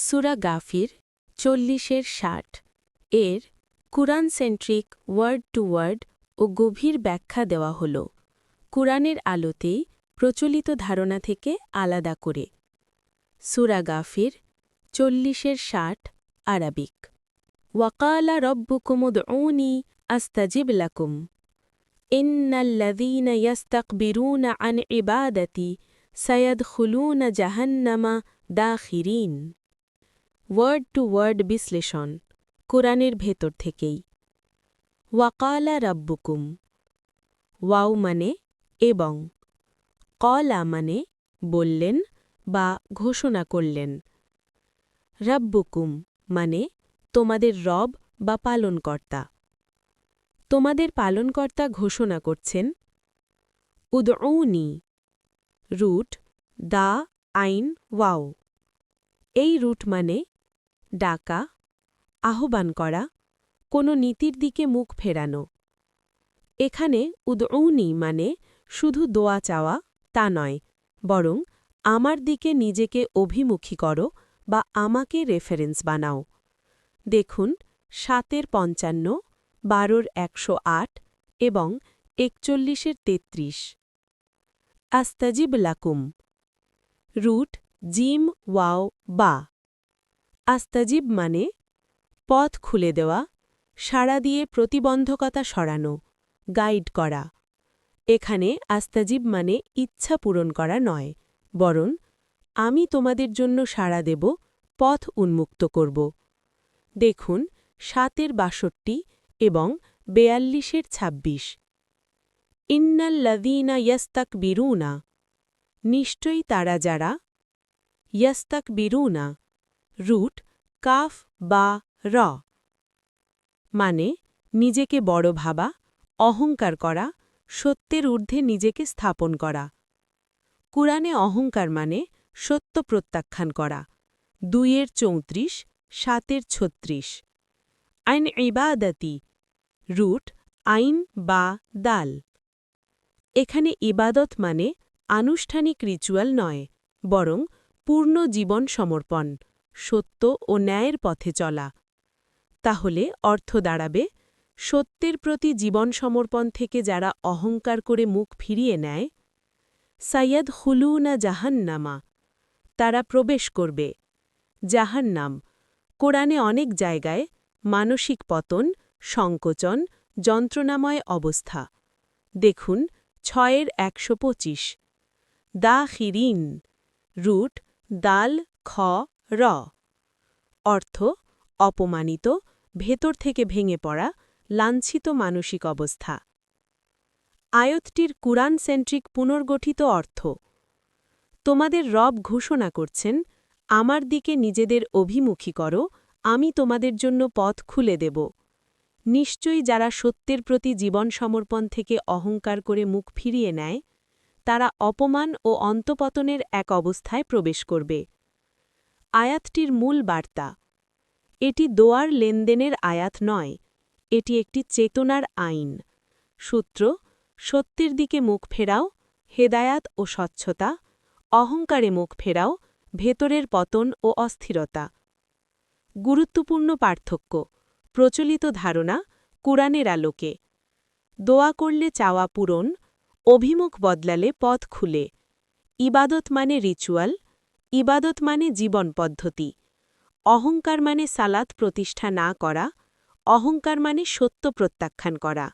সুরা গাফির চল্লিশের ষাট। এর Quran centric word to word ও গভীর ব্যাখ্যা দেওয়া হল। কুরআনের আলোতেই প্রচলিত ধারণা থেকে আলাদা করে। সুরা গাফির চল্লিশের ষাট আরবিক। ওয়াকালা রব্বুকুমুদউনি আস্তাজিব লাকুম। ইন্নাল্লাযীনা ইয়াস্তাকবিরুনা আন ইবাদাতি সায়াদখুলুনা জাহান্নামা দাখিরিন। ওয়ার্ড টু ওয়ার্ড বিশ্লেষণ, কোরআনের ভেতর থেকেই। ওয়াকালা রাব্বুকুম, ওয়াও মানে এবং, কলা মানে বললেন বা ঘোষণা করলেন। রাব্বুকুম মানে তোমাদের রব বা পালনকর্তা। তোমাদের পালনকর্তা ঘোষণা করছেন উদৌনি রুট, দা, আইন, ওয়াও। এই রুট মানে ডাকা, আহ্বান করা, কোনো নীতির দিকে মুখ ফেরানো। এখানে উদৌনি মানে শুধু দোয়া চাওয়া তা নয়, বরং আমার দিকে নিজেকে অভিমুখী করো বা আমাকে রেফারেন্স বানাও। দেখুন, সাতের পঞ্চান্ন, বারোর একশো আট এবং একচল্লিশের তেত্রিশ। আস্তাজিব লাকুম। রুট, জিম, ওয়াও, বা। আস্তাজিব মানে পথ খুলে দেওয়া, সাড়া দিয়ে প্রতিবন্ধকতা সরানো, গাইড করা। এখানে আস্তাজিব মানে ইচ্ছা পূরণ করা নয়, বরং আমি তোমাদের জন্য সাড়া দেব, পথ উন্মুক্ত করব। দেখুন, সাতের বাষট্টি এবং বেয়াল্লিশের ছাব্বিশ। ইন্নাল্লাদিনা ইয়াস্তাক বিরুনা নিশ্চয়ই তারা যারা ইয়াস্তাক বিরুনা রুট কাফ বা র। মানে নিজেকে বড় ভাবা, অহংকার করা, সত্যের ঊর্ধ্বে নিজেকে স্থাপন করা। কুরআনে অহংকার মানে সত্য প্রত্যাখ্যান করা। দুইয়ের চৌত্রিশ, সাতের ছত্রিশ। আইন ইবাদাতি, রুট, আইন বা দাল। এখানে ইবাদত মানে আনুষ্ঠানিক রিচুয়াল নয়, বরং পূর্ণ জীবন সমর্পণ। সত্য ও ন্যায়ের পথে চলা। তাহলে অর্থ দাঁড়াবে, সত্যের প্রতি জীবন সমর্পণ থেকে যারা অহংকার করে মুখ ফিরিয়ে নেয়, সাইয়াদ হুলুনা জাহান্নামা। তারা প্রবেশ করবে। জাহান্নাম, কোরআনে অনেক জায়গায় মানসিক পতন, সংকোচন, যন্ত্রণাময় অবস্থা। দেখুন, ছয়ের একশো পঁচিশ। দা খিরিন রুট, দাল, খ র। অর্থ, অপমানিত, ভেতর থেকে ভেঙে পড়া, লাঞ্ছিত মানসিক অবস্থা। আয়তটির কুরআন সেন্ট্রিক পুনর্গঠিত অর্থ, তোমাদের রব ঘোষণা করছেন, আমার দিকে নিজেদের অভিমুখী করো, আমি তোমাদের জন্য পথ খুলে দেব। নিশ্চয়ই যারা সত্যের প্রতি জীবন সমর্পণ থেকে অহংকার করে মুখ ফিরিয়ে নেয়, তারা অপমান ও অন্তপতনের এক অবস্থায় প্রবেশ করবে। আয়াতটির মূল বার্তা। এটি দোয়ার লেনদেনের আয়াত নয়, এটি একটি চেতনার আইন। সূত্র, সত্যের দিকে মুখ ফেরাও, হেদায়াত ও স্বচ্ছতা, অহংকারে মুখ ফেরাও, ভেতরের পতন ও অস্থিরতা। গুরুত্বপূর্ণ পার্থক্য, প্রচলিত ধারণা, কুরআনের আলোকে। দোয়া করলে চাওয়া পূরণ, অভিমুখ বদলালে পথ খুলে। ইবাদত মানে রিচুয়াল ইবাদত মানে জীবন পদ্ধতি। অহংকার মানে সালাত প্রতিষ্ঠা না করা। অহংকার মানে সত্য প্রত্যাখ্যান করা।